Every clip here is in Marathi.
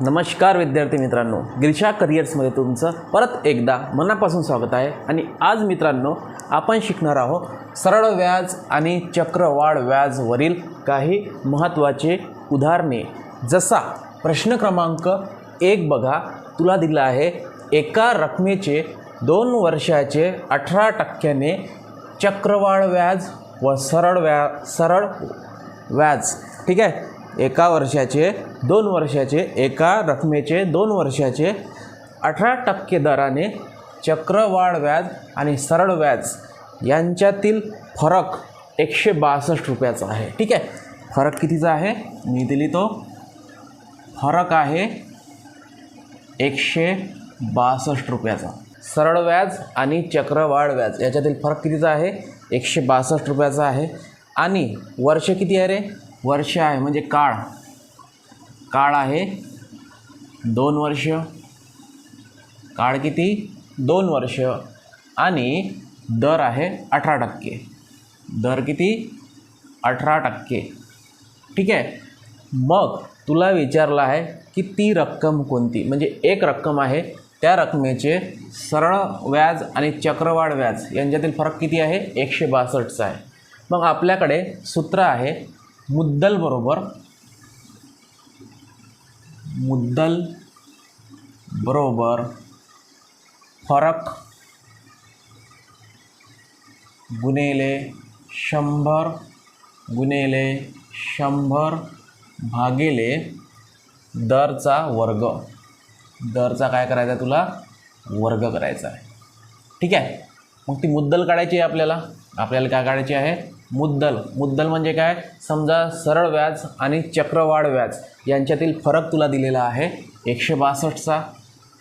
नमस्कार विद्यार्थी मित्रांनो गिरिशा करिअर्समध्ये तुमचं परत एकदा मनापासून स्वागत आहे. आणि आज मित्रांनो आपण शिकणार आहोत सरळ व्याज आणि चक्रवाढ व्याजवरील काही महत्त्वाचे उदाहरणे. जसा प्रश्न क्रमांक एक बघा तुला दिला आहे एका रकमेचे दोन वर्षाचे अठरा टक्क्याने चक्रवाढ व्याज व सरळ व्या सरळ व्याज. ठीक आहे? एका वर्षाचे दोन वर्षाचे एका रकमेचे दोन वर्षाचे अठरा टक्के दराने चक्रवाढ व्याज आणि सरळ व्याज यांच्यातील फरक एकशे बासष्ट रुपयाचा आहे. ठीक आहे? फरक कितीचा आहे? मी दिली तो फरक आहे एकशे बासष्ट रुपयाचा. सरळ व्याज आणि चक्रवाढ व्याज याच्यातील फरक कितीचा आहे? एकशे बासष्ट रुपयाचा आहे. आणि वर्ष किती आहे रे? वर्ष आहे म्हणजे काळ. काळ आहे दोन वर्ष. काळ किती? दोन वर्ष. आणि दर आहे अठरा टक्के. दर किती? अठरा टक्के. ठीक आहे? मग तुला विचारलं आहे की ती रक्कम कोणती? म्हणजे एक रक्कम आहे त्या रकमेचे सरळ व्याज आणि चक्रवाढ व्याज यांच्यातील फरक किती आहे? एकशे बासष्टचा आहे. मग आपल्याकडे सूत्र आहे मुद्दल बरोबर. मुद्दल बरोबर. फरक गुणेले शंभर गुणेले शंभर भागिले दरचा वर्ग. दरचा काय करायचा आहे तुला? वर्ग करायचा आहे. ठीक आहे? मग ती मुद्दल काढायची आहे आपल्याला. आपल्याला काय काढायची आहे? मुद्दल. मुद्दल म्हणजे काय? समजा सरळ व्याज आणि चक्रवाढ व्याज यांच्यातील फरक तुला दिलेला आहे. एकशे बासष्टचा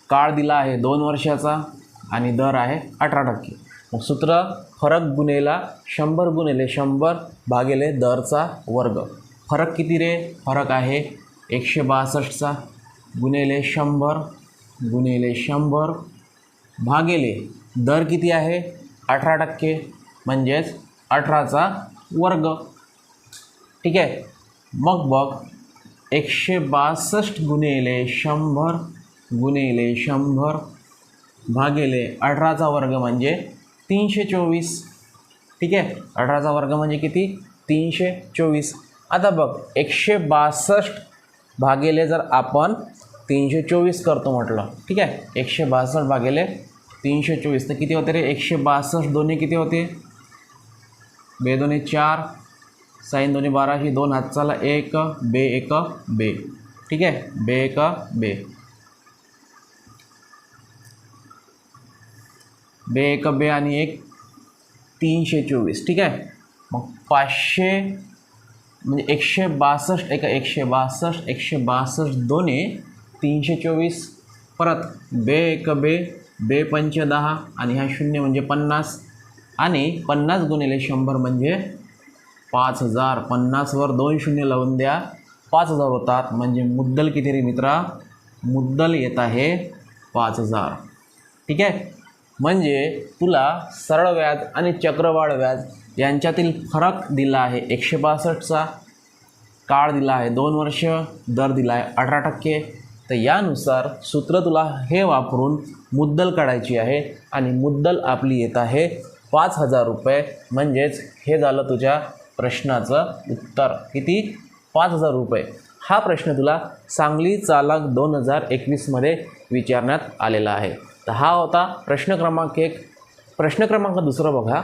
काळ दिला आहे दोन वर्षाचा आणि दर आहे अठरा टक्के. मग सूत्र फरक गुणेला शंभर गुणेले शंभर भागेले दरचा वर्ग. फरक किती रे? फरक आहे एकशे बासष्टचा गुन्हेले शंभर गुन्हेले शंभर भागेले दर किती आहे? अठरा टक्के. म्हणजेच अठराचा वर्ग. ठीक आहे? मग बघ एकशे बासष्ट गुणिले शंभर गुणिले शंभर भागिले अठराचा वर्ग म्हणजे तीनशे चोवीस. ठीक आहे? अठराचा वर्ग म्हणजे किती? तीनशे चोवीस. आता बघ एकशे बासष्ट भागिले जर आपण तीनशे चोवीस करतो म्हटलं ठीक आहे? एकशे बासष्ट भागिले तीनशे चोवीस. तर किती होते रे? एकशे बासष्ट दोन्ही किती होते? बे दोन्ही चार साईन दोन्ही ही दोन हातचाला एक बे एक बे. ठीक आहे? बे एक बे. बे एक बे आणि एक तीनशे चोवीस. ठीक आहे? मग पाचशे म्हणजे एकशे बासष्ट एक एकशे बासष्ट एकशे बासष्ट दोन्ही तीनशे चोवीस. परत बे एक बे बे पंच दहा आणि ह्या शून्य म्हणजे पन्नास. आणि पन्नास गुणिले शंभर म्हणजे पाच हजार. पन्नासवर दोन शून्य लावून द्या. पाच हजार होतात. म्हणजे मुद्दल किती रे मित्रा? मुद्दल येत आहे पाच हजार. ठीक आहे? म्हणजे तुला सरळ व्याज आणि चक्रवाढ व्याज यांच्यातील फरक दिला आहे एकशे बासष्टचा. काळ दिला आहे दोन वर्ष. दर दिला आहे अठरा टक्के. तर यानुसार सूत्र तुला हे वापरून मुद्दल काढायची आहे आणि मुद्दल आपली येत आहे पाच हजार रुपये. म्हणजेच हे झालं तुझ्या प्रश्नाचं उत्तर. किती? पाच हजार रुपये. हा प्रश्न तुला सांगली चालक दोन हजार एकवीसमध्ये विचारण्यात आलेला आहे. तर हा होता प्रश्न क्रमांक एक. प्रश्न क्रमांक दुसरा बघा.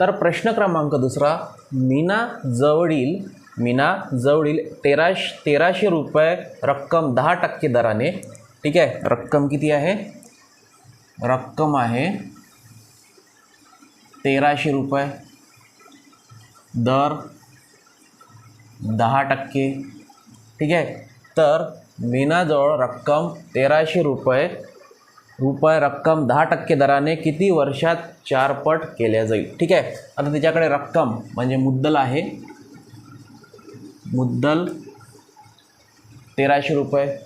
तर प्रश्न क्रमांक दुसरा मीना जवळील मीना जवळील तेराश तेराशे रुपये रक्कम दहा टक्के दराने ठीक आहे रक्कम किती आहे? रक्कम आहे तेराशे रुपये. दर दहा टक्के. ठीक आहे? तर मीनाजवळ रक्कम तेराशे रुपये रुपये रक्कम दहा टक्के दराने किती वर्षात चारपट केल्या जाईल? ठीक आहे? आता तिच्याकडे रक्कम म्हणजे मुद्दल आहे. मुद्दल तेराशे रुपये.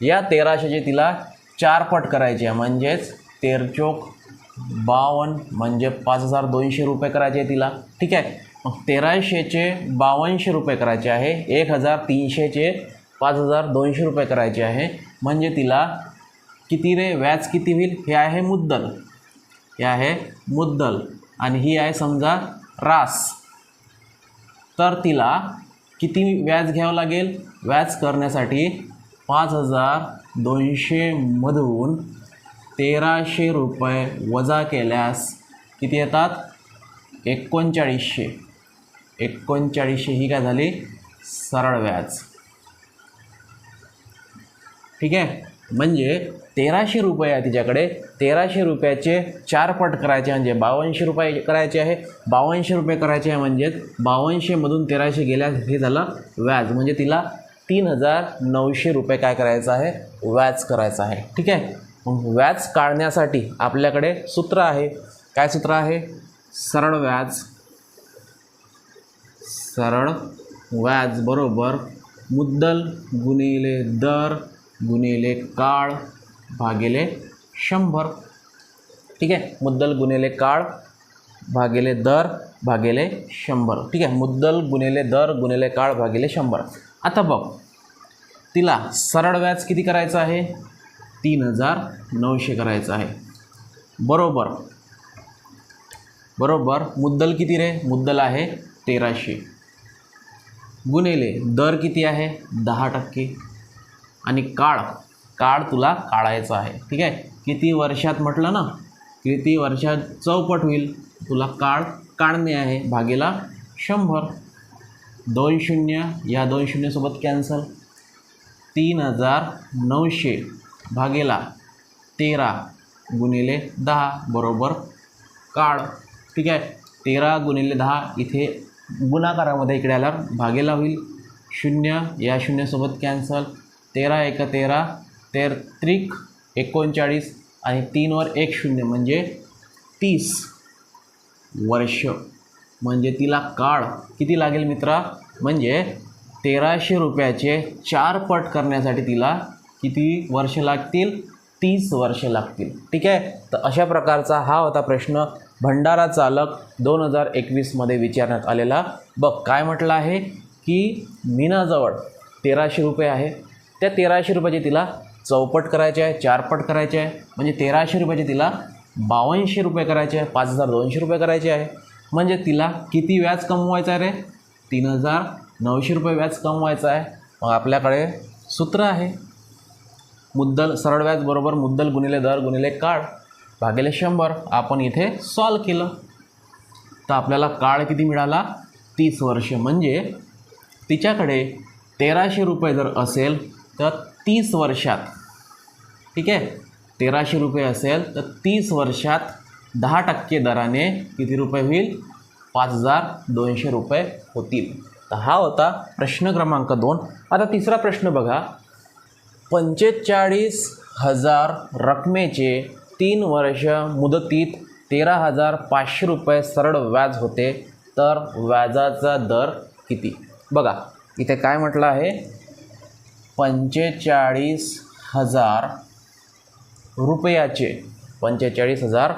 या तेराशेचे तिला चारपट करायचे आहे. म्हणजेच तेरचोक बावन्न म्हणजे पाच हजार दोनशे रुपये करायचे आहे तिला. ठीक आहे? मग तेराशेचे बावनशे रुपये करायचे आहे. एक हजार तीनशेचे पाच हजार दोनशे रुपये करायचे आहे. म्हणजे तिला किती रे? व्याज किती होईल? हे आहे मुद्दल. हे आहे मुद्दल. आणि ही आहे समजा रास. तर तिला किती व्याज घ्यावं लागेल? व्याज करण्यासाठी पाच हजार दोनशेमधून तेराशे रुपये वजा केल्यास किती येतात? एकोणचाळीसशे. एकोणचाळीसशे ही काय झाली? सरळ व्याज. ठीक आहे? म्हणजे तेराशे रुपये आहे तिच्याकडे. तेराशे रुपयाचे चार पट करायचे म्हणजे बावनशे रुपये करायचे आहे. बावनशे रुपये करायचे आहे म्हणजेच बावनशेमधून तेराशे गेल्यास हे झालं व्याज. म्हणजे तिला तीन हजार नऊशे रुपये काय करायचं आहे? व्याज करायचं आहे. ठीक आहे? मग व्याज काढण्यासाठी आपल्याकडे सूत्र आहे. काय सूत्र आहे? सरळ व्याज. सरळ व्याज बरोबर मुद्दल गुणिले दर गुणिले काळ भागिले शंभर. ठीक आहे? मुद्दल गुणिले काळ भागिले दर भागिले शंभर. ठीक आहे? मुद्दल गुणिले दर गुणिले काळ भागिले शंभर. आता बघ तिला सरळ व्याज किती करायचं आहे? तीन हजार नऊशे करायचं आहे. बरोबर. बरोबर. मुद्दल किती रे? मुद्दल आहे तेराशे. गुणेले दर किती आहे? दहा टक्के. आणि काळ? काळ तुला काढायचा आहे. ठीक आहे? किती वर्षात म्हटलं ना? किती वर्षात चौपट होईल? तुला काळ काढणे आहे भागेला शंभर. दोन शून्य या दोन शून्यसोबत कॅन्सल तीन हजार नऊशे. भागेला तेरा गुणिले दहा बरोबर काळ. ठीक आहे? तेरा गुणिले दहा इथे गुणाकारामध्ये इकडे आल्यावर भागेला होईल. शून्य या शून्यसोबत कॅन्सल तेरा एक तेरा तेर त्रिक एकोणचाळीस आणि तीनवर एक शून्य म्हणजे तीस. वर्ष म्हणजे तिला काळ. किती लागेल मित्रा? म्हणजे तेराशे रुपयाचे चार पट करण्यासाठी तिला किती वर्ष लागतील? तीस वर्ष लागतील. ठीक आहे? तर अशा प्रकारचा हा होता प्रश्न. भंडारा चालक दोन हजार एकवीसमध्ये विचारण्यात आलेला. बघ काय म्हटलं आहे? की मीनाजवळ तेराशे रुपये आहे. त्या तेराशे रुपयाचे तिला चौपट करायचे आहे चारपट करायचे आहे. म्हणजे तेराशे रुपयाचे तिला बावनशे रुपये करायचे आहे पाच हजार दोनशे रुपये करायचे आहे. म्हणजे तिला किती व्याज कमवायचं आहे रे? तीन हजार नऊशे रुपये व्याज कमवायचं आहे. मग आपल्याकडे सूत्र आहे. मुद्दल सरळ व्याज बरोबर मुद्दल गुणिले दर गुणिले काळ भागिले शंभर आपण इथे सॉल्व केलं. तर आपल्याला काळ किती मिळाला? तीस वर्ष. म्हणजे तिच्याकडे तेराशे रुपये जर असेल तर तीस वर्षात ठीक आहे? तेराशे रुपये असेल तर तीस वर्षात दहा टक्के दराने किती रुपये होईल? पाच हजार दोनशे रुपये होतील. तर हा होता प्रश्न क्रमांक दोन. आता तिसरा प्रश्न बघा. पंचेचाळीस हजार रकमेचे तीन वर्ष मुदतीत तेरा हजार पाचशे रुपये सरळ व्याज होते. तर व्याजाचा दर किती? बघा इथे काय म्हटलं आहे? पंचेचाळीस हजार रुपयाचे. पंचेचाळीस हजार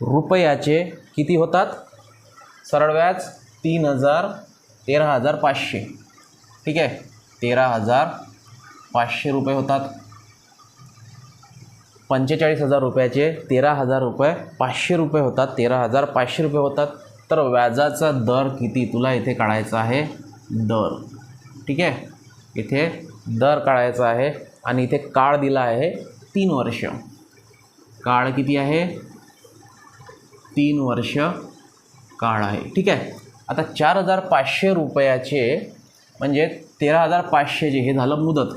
रुपयाचे किती होतात? सरळ व्याज तीन हजार तेरा हजार पाचशे. ठीक आहे? तेरा हजार पाचशे रुपये होतात. पंचेचाळीस हजार रुपयाचे तेरा हजार रुपये पाचशे रुपये होतात. तेरा हजार पाचशे रुपये होतात. तर व्याजाचा दर किती? तुला इथे काढायचा आहे दर. ठीक आहे? इथे दर काढायचा आहे आणि इथे काळ दिला आहे तीन वर्ष. काळ किती आहे? तीन वर्ष काळ आहे. ठीक आहे? आता चार हजार पाचशे रुपयाचे म्हणजे तेरा हजार पाचशे जे हे झालं मुदत.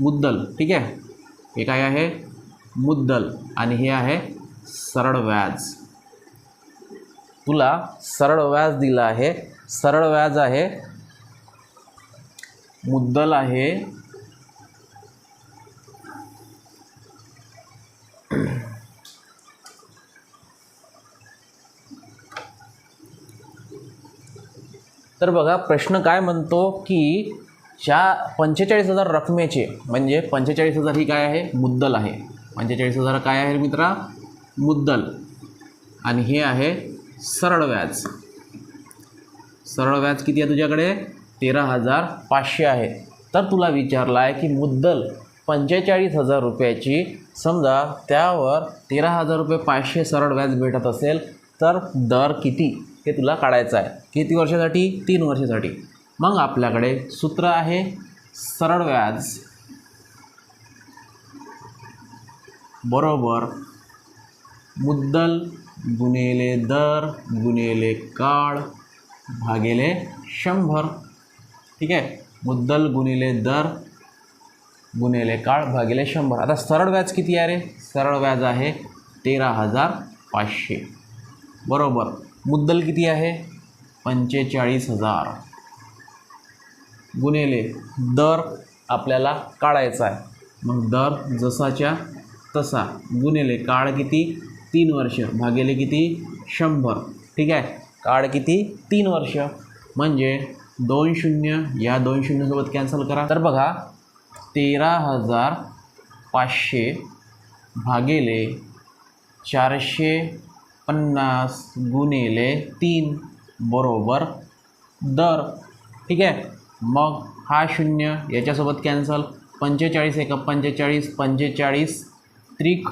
मुद्दल ठीक आहे? हे काय आहे? मुद्दल. आणि हे आहे सरळ व्याज. तुला सरळ व्याज दिलं आहे. सरळ व्याज आहे. मुद्दल आहे. तर बघा प्रश्न काय म्हणतो की च्या पंचेचाळीस हजार रकमेचे म्हणजे पंचेचाळीस हजार ही काय आहे? मुद्दल आहे. पंचेचाळीस हजार काय आहे मित्रा? मुद्दल. आणि हे आहे सरळ व्याज. सरळ व्याज किती आहे तुझ्याकडे? तेरा हजार पाचशे आहे. तर तुला विचारला आहे की मुद्दल पंचेचाळीस हजार रुपयाची समजा त्यावर तेरा हजार रुपये पाचशे सरळ व्याज भेटत असेल तर दर किती? हे तुला काढायचं आहे. किती वर्षासाठी? तीन वर्षासाठी. मग आपल्याकडे सूत्र आहे सरळ व्याज बरोबर मुद्दल गुणेले दर गुणेले काळ भागेले शंभर. ठीक आहे? मुद्दल गुणिले दर गुणिले काळ भागिले शंभर. आता सरळ व्याज किती आहे रे? सरळ व्याज आहे तेरा हजार पाचशे. बरोबर. मुद्दल किती आहे? पंचेचाळीस हजार. गुणिले दर आपल्याला काढायचा आहे. मग दर जसाच्या तसा. गुणिले काळ किती? तीन वर्ष. भागिले किती? शंभर. ठीक आहे? काळ किती? तीन वर्ष. म्हणजे दोन शून्य या दोन शून्यसोबत कॅन्सल करा. तर बघा तेरा हजार पाचशे भागेले चारशे पन्नास गुणेले तीन बरोबर दर. ठीक आहे? मग हा शून्य याच्यासोबत कॅन्सल पंचेचाळीस एक पंचेचाळीस पंचेचाळीस त्रिक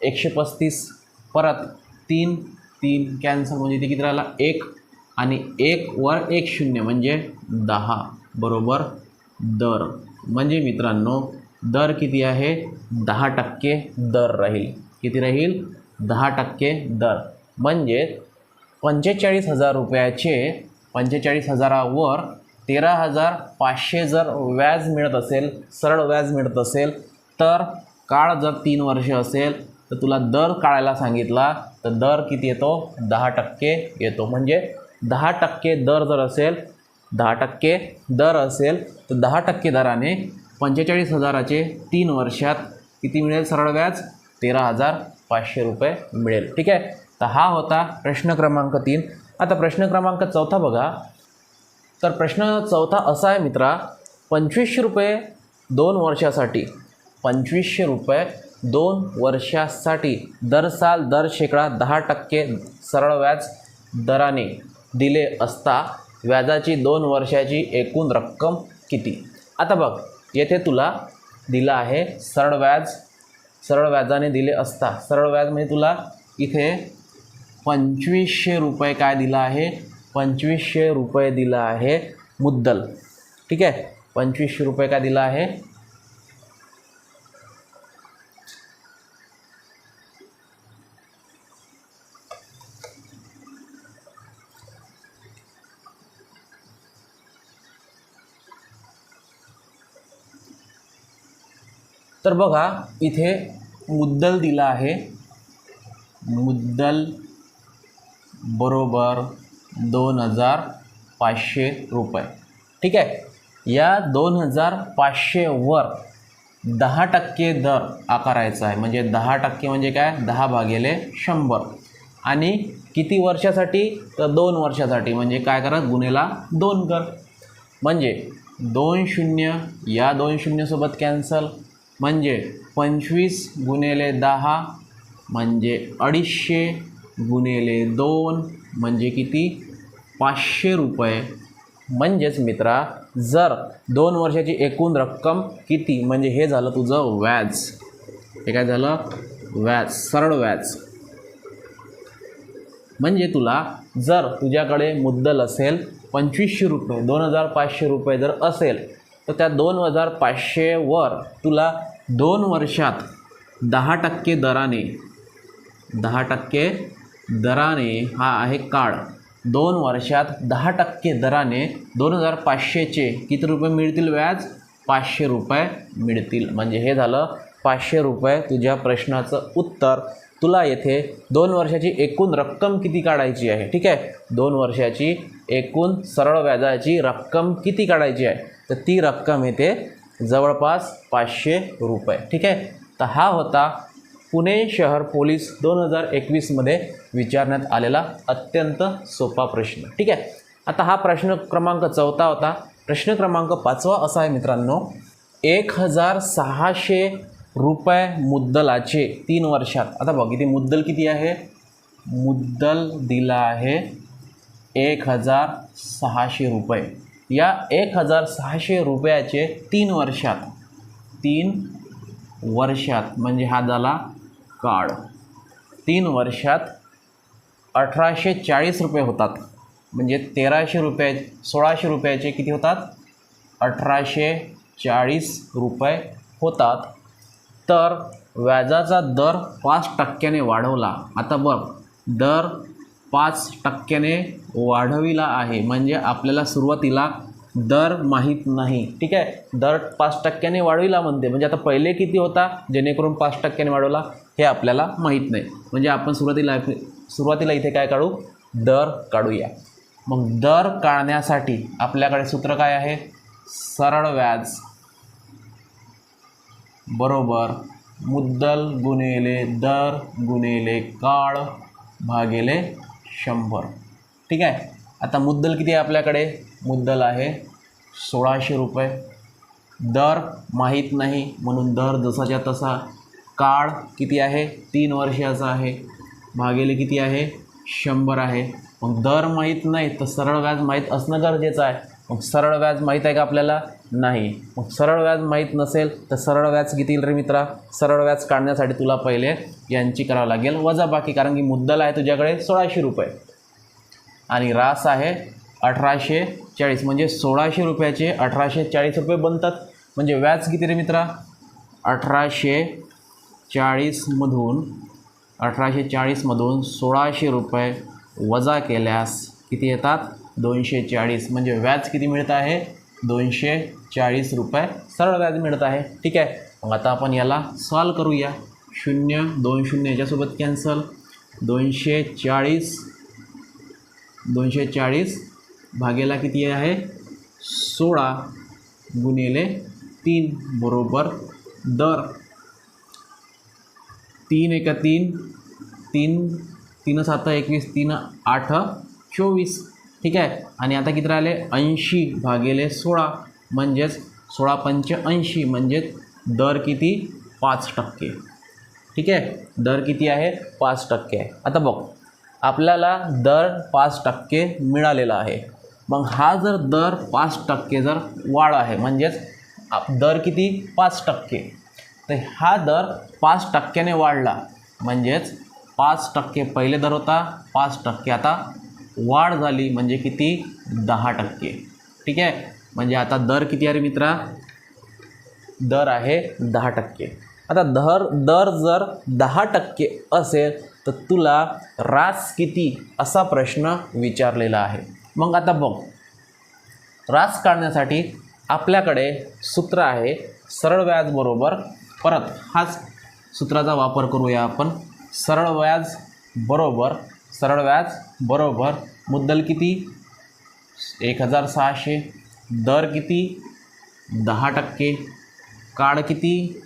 एकशे पस्तीस परत तीन तीन कॅन्सल म्हणजे ते किती राहिला? एक. आणि एक वर एक शून्य म्हणजे दहा बरोबर? दर. म्हणजे मित्रांनो दर किती आहे? दहा टक्के दर राहील. किती राहील? दहा टक्के दर. म्हणजे पंचेचाळीस हजार रुपयाचे पंचेचाळीस हजारावर तेरा हजार पाचशे जर व्याज मिळत असेल सरळ व्याज मिळत असेल तर काळ जर तीन वर्ष असेल तर तुला दर काढायला सांगितला तर दर किती येतो? दहा टक्के येतो. म्हणजे दहा टक्के दर जर असेल दहा टक्के दर असेल तर दहा टक्के दराने पंचेचाळीस हजाराचे तीन वर्षात किती मिळेल सरळ व्याज? तेरा हजार पाचशे रुपये मिळेल. ठीक आहे? तर हा होता प्रश्न क्रमांक तीन. आता प्रश्न क्रमांक चौथा बघा. तर प्रश्न चौथा असा आहे मित्रा पंचवीसशे रुपये दोन वर्षासाठी पंचवीसशे रुपये दोन वर्षासाठी दर साल दर शेकडा दहा टक्के सरळ व्याज दराने दिले असता व्याजाची दोन वर्षाची एकूण रक्कम किती? आता बघ येथे तुला दिलं आहे सरळ व्याज सरळ व्याजाने दिले असता. सरळ व्याज म्हणजे तुला इथे पंचवीसशे रुपये काय दिलं आहे? पंचवीसशे रुपये दिलं आहे मुद्दल. ठीक आहे? पंचवीसशे रुपये का दिलं आहे? तर बघा, इथे मुद्दल दिला आहे. मुद्दल बरोबर दोन हजार पाचशे रुपये. ठीक आहे? या दोन हजार पाचशेवर दहा टक्के दर आकारायचा आहे. म्हणजे दहा टक्के म्हणजे काय? दहा भागेले शंभर. आणि किती वर्षासाठी? तर दोन वर्षासाठी. म्हणजे काय करा? गुन्हेला दोन कर. म्हणजे दोन शून्य या दोन शून्यसोबत कॅन्सल म्हणजे पंचवीस गुन्हेले दहा म्हणजे अडीचशे गुन्हेले दोन. म्हणजे किती? पाचशे रुपये. म्हणजेच मित्रा जर दोन वर्षाची एकूण रक्कम किती? म्हणजे हे झालं तुझं व्याज. हे काय झालं? व्याज सरळ व्याज. म्हणजे तुला जर तुझ्याकडे मुद्दल असेल पंचवीसशे रुपये दोन हजार पाचशे रुपये जर असेल तर त्या दोन हजार पाचशेवर तुला दोन वर्षात दहा टक्के दराने दहा टक्के दराने हा आहे काळ. दोन वर्षात दहा टक्के दराने दोन हजार पाचशेचे किती रुपये मिळतील व्याज? पाचशे रुपये मिळतील. म्हणजे हे झालं पाचशे रुपये तुझ्या प्रश्नाचं उत्तर. तुला येथे दोन वर्षाची एकूण रक्कम किती काढायची आहे? ठीक आहे? दोन वर्षाची एकूण सरळ व्याजाची रक्कम किती काढायची आहे? तर ती रक्कम येते जवळपास पाचशे रुपये. ठीक आहे? तर हा होता पुणे शहर पोलीस दोन हजार एकवीसमध्ये विचारण्यात आलेला अत्यंत सोपा प्रश्न. ठीक आहे? आता हा प्रश्न क्रमांक चौथा होता. प्रश्न क्रमांक पाचवा असा आहे मित्रांनो. एक हजार सहाशे रुपये मुद्दलाचे तीन वर्षात. आता बघ इथे मुद्दल किती आहे? मुद्दल दिला आहे एक हजार सहाशे रुपये. या एक हजार सहाशे रुपयाचे तीन वर्षात तीन वर्षात म्हणजे हा झाला काळ. तीन वर्षात अठराशे चाळीस रुपये होतात. म्हणजे तेराशे रुपये सोळाशे रुपयाचे किती होतात? अठराशे चाळीस रुपये होतात. तर व्याजाचा दर पाच टक्क्याने वाढवला. आता बघ दर पाच टक्क्याने वाढविला आहे. म्हणजे आपल्याला सुरुवातीला दर माहीत नाही. ठीक आहे? दर पाच टक्क्याने वाढविला म्हणते. म्हणजे आता पहिले किती होता? जेणेकरून पाच टक्क्याने वाढवला हे आपल्याला माहीत नाही. म्हणजे आपण सुरुवातीला सुरुवातीला इथे काय काढू? दर काढूया. मग दर काढण्यासाठी आपल्याकडे सूत्र काय आहे? सरळ व्याज बरोबर मुद्दल गुणेले दर गुणेले काळ भागेले शंभर. ठीक आहे? आता मुद्दल किती आहे आपल्याकडे? मुद्दल आहे सोळाशे रुपये. दर माहीत नाही म्हणून दर जसाच्या तसा. काळ किती आहे? तीन वर्षाचा आहे. भागेले किती आहे? शंभर आहे. मग दर माहीत नाही तर सरळ व्याज माहीत असणं गरजेचं आहे. मग सरळ व्याज माहीत आहे का आपल्याला? नाही. मग सरळ व्याज माहीत नसेल तर सरळ व्याज किती येईल रे मित्रा? सरळ व्याज काढण्यासाठी तुला पहिले यांची करावं लागेल. वजा बाकी कारण की मुद्दल आहे तुझ्याकडे सोळाशे रुपये. आणि रास आहे अठराशे चाळीस म्हणजे सोळाशे रुपयाचे अठराशे चाळीस रुपये बनतात. म्हणजे व्याज किती रे मित्रा? अठराशे चाळीसमधून अठराशे चाळीसमधून सोळाशे रुपये वजा केल्यास किती येतात? दोनशे चाळीस. म्हणजे व्याज किती मिळत आहे? दोनशे चाळीस रुपये सरळ व्याज मिळत आहे. ठीक आहे. मग आता आपण याला सॉल्व करूया. शून्य दोन शून्य याच्यासोबत कॅन्सल. दोनशे चाळीस दोनशे चाळीस भागेला किती आहे? सोळा गुणिले तीन बरोबर दर. तीन एका तीन तीन तीन सात एकवीस तीन आठ चोवीस. ठीक आहे? आणि आता किती राहिले? ऐंशी भागेले सोळा. म्हणजेच सोळा पंच ऐंशी म्हणजेच दर किती? पाच टक्के. ठीक आहे? दर किती आहे? पाच टक्के आहे. आता बघ आपल्याला दर पाच टक्के मिळालेला आहे. मग हा जर दर पाच टक्के जर वाढ आहे म्हणजेच दर किती? पाच टक्के. तर हा दर पाच टक्क्याने वाढला म्हणजेच पाच टक्के पहिले दर होता पाच टक्के आता वाढ झाली म्हणजे किती? दहा टक्के. ठीक आहे? म्हणजे आता दर किती आहे रे मित्रा? दर आहे दहा टक्के. आता दर दर जर दहा टक्के असेल तर तुला रास किती असा प्रश्न विचारलेला आहे. मग आता बघ. रास काढण्यासाठी आपल्याकडे सूत्र आहे सरळ व्याज बरोबर परत. हाच सूत्राचा वापर करूया आपण. सरळ व्याज बरोबर सरळ व्याज बरोबर मुद्दल किती? एक हजार सहाशे दर किती? दहा टक्के. काळ किती?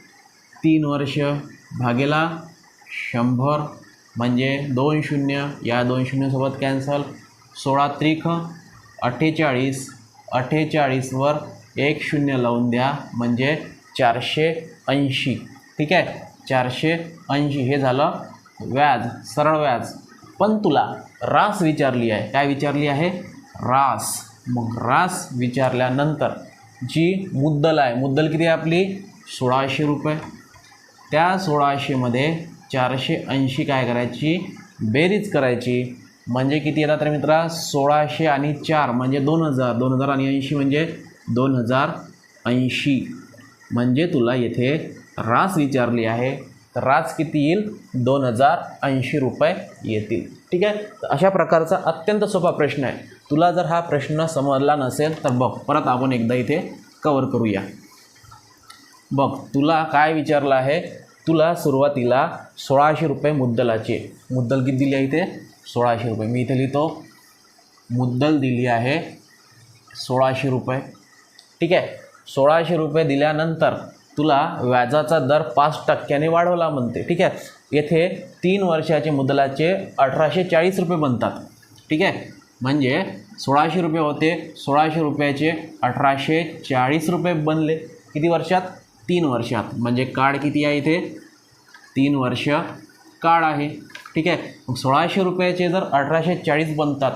तीन वर्ष भागेला शंभर म्हणजे दोन शून्य. या दोन शून्यसोबत कॅन्सल सोळा त्रिक अठ्ठेचाळीस अठ्ठेचाळीसवर एक शून्य लावून द्या म्हणजे चारशे ऐंशी. ठीक आहे? चारशे ऐंशी. हे झालं व्याज सरळ व्याज. पण तुला रास विचारली आहे. काय विचारली आहे? रास. मग रास विचारल्यानंतर जी मुद्दल आहे मुद्दल किती आहे आपली? सोळाशे रुपये. त्या सोळाशेमध्ये चारशे ऐंशी काय करायची? बेरीज करायची. म्हणजे किती येतात रे मित्रा? सोळाशे आणि चार म्हणजे दोन हजार दोन हजार आणि ऐंशी म्हणजे दोन हजार ऐंशी. म्हणजे तुला येथे रास विचारली आहे. तर रास किती येईल? दोन हजार ऐंशी रुपये येतील. ठीक आहे? तर अशा प्रकारचा अत्यंत सोपा प्रश्न आहे. तुला जर हा प्रश्न समजला नसेल तर बघ परत आपण एकदा इथे कवर करूया. बघ तुला काय विचारलं आहे? तुला सुरुवातीला सोळाशे रुपये मुद्दलाचे. मुद्दल किती दिली आहे इथे? सोळाशे रुपये. मी इथे लिहितो मुद्दल दिली आहे सोळाशे रुपये. ठीक आहे? सोळाशे रुपये दिल्यानंतर तुला व्याजाचा दर पाच टक्क्याने वाढवला म्हणते. ठीक आहे? येथे तीन वर्षाचे मुद्दलाचे अठराशे चाळीस रुपये बनतात. ठीक आहे? म्हणजे सोळाशे रुपये होते सोळाशे रुपयाचे अठराशे चाळीस रुपये बनले. किती वर्षात? तीन वर्षात. म्हणजे काळ किती आहे इथे? तीन वर्ष काळ आहे. ठीक आहे? मग सोळाशे रुपयाचे जर अठराशे चाळीस बनतात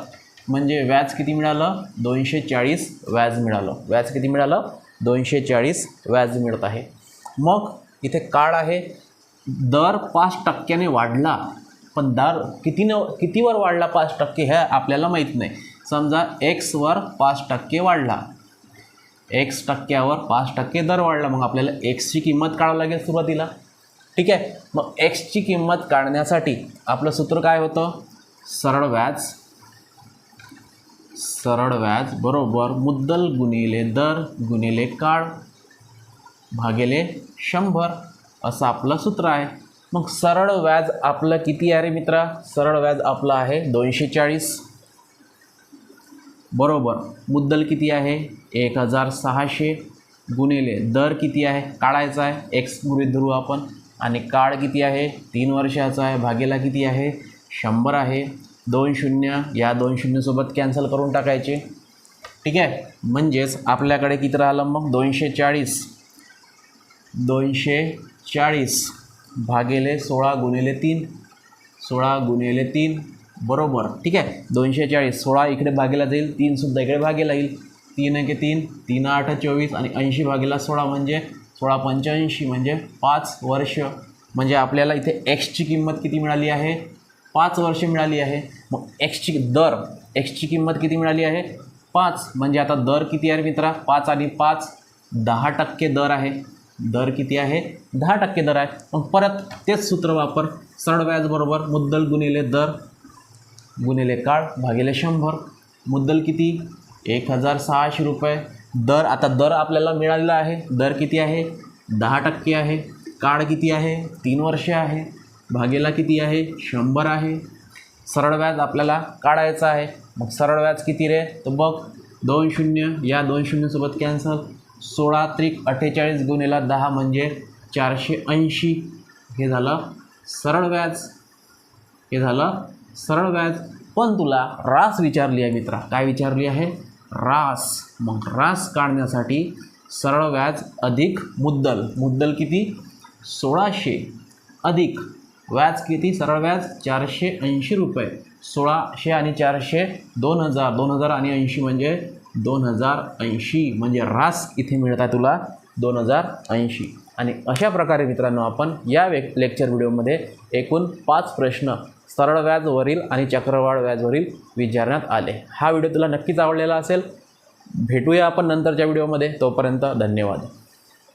म्हणजे व्याज किती मिळालं? दोनशे चाळीस व्याज मिळालं. व्याज किती मिळालं? दोनशे चाळीस व्याज मिळत आहे. मग इथे काळ आहे. दर पाच टक्क्याने वाढला पण दर कितीनं कितीवर वाढला पाच टक्के हे आपल्याला माहीत नाही. समजा एक्सवर पाच टक्के वाढला. एक्स टक्क्यावर पाच टक्के दर वाढला मग आपल्याला एक्सची किंमत काढावं लागेल सुरुवातीला. ठीक आहे? मग एक्सची किंमत काढण्यासाठी आपलं सूत्र काय होतं? सरळ व्याज. सरळ व्याज बरोबर मुद्दल गुणिले दर गुणिले काळ भागिले शंभर. असं आपलं सूत्र आहे. मग सरळ व्याज आपलं किती आहे रे मित्रा? सरळ व्याज आपलं आहे दोनशे चाळीस. बरोबर. मुद्दल किती आहे? एक हजार सहाशे. गुणिले दर किती आहे? काढायचा आहे. एक्स गृहित धरू आपण. आणि काळ किती आहे? तीन वर्षाचा आहे. भागेला किती आहे? शंभर आहे. दोन शून्य. या दोन शून्यसोबत कॅन्सल करून टाकायचे. ठीक आहे? म्हणजेच आपल्याकडे किती राहिलं मग? दोनशे चाळीस. दोनशे चाळीस. भागेले सोळा गुणिले तीन. सोळा गुणिले तीन. बरोबर. ठीक आहे? दोनशे चाळीस. सोळा इकडे भागेला जाईल. तीनसुद्धा इकडे भागेला येईल. तीन एके तीन. तीन आठ चोवीस आणि ऐंशी भागेला सोळा म्हणजे सोळा पंच्याऐंशी म्हणजे पाच वर्ष म्हणजे आपल्याला इथे एक्सची किंमत किती मिळाली आहे? पाच वर्ष मिळाली आहे. मग एक्सची दर एक्सची किंमत किती मिळाली आहे? पाच. म्हणजे आता दर किती आहे मित्रा? पाच आणि पाच दहा टक्के दर आहे. दर किती आहे? दहा टक्के दर आहे. मग परत तेच सूत्र वापर. सरळ व्याजबरोबर मुद्दल गुणिले दर गुणिले काळ भागिले शंभर. मुद्दल किती? एक हजार सहाशे रुपये. दर आता दर आपल्याला मिळालेला आहे. दर किती आहे? दहा टक्के आहे. काळ किती आहे? तीन वर्षे आहे. भागेला किती आहे? शंभर आहे. सरळ व्याज आपल्याला काढायचं आहे. मग सरळ व्याज किती रे? तर बघ दोन शून्य या दोन शून्यसोबत कॅन्सल सोळा त्रिक अठ्ठेचाळीस गुणिला दहा म्हणजे चारशे ऐंशी. हे झालं सरळ व्याज. हे झालं सरळ व्याज. पण तुला रास विचारली आहे मित्रा. काय विचारली आहे? रास. मग रास काढण्यासाठी सरळ व्याज अधिक मुद्दल. मुद्दल किती? सोळाशे अधिक. व्याज किती? सरळ व्याज चारशे ऐंशी रुपये. सोळाशे आणि चारशे दोन हजार. दोन हजार आणि ऐंशी म्हणजे दोन हजार ऐंशी. म्हणजे रास इथे मिळत आहे तुला दोन हजार ऐंशी. आणि अशा प्रकारे मित्रांनो आपण या वे लेक्चर व्हिडिओमध्ये एकूण पाच प्रश्न सरळ व्याजवरील आणि चक्रवाढ व्याजवरील विचारण्यात आले. हा व्हिडिओ तुला नक्कीच आवडलेला असेल. भेटूया आपण नंतरच्या व्हिडिओमध्ये. तोपर्यंत धन्यवाद.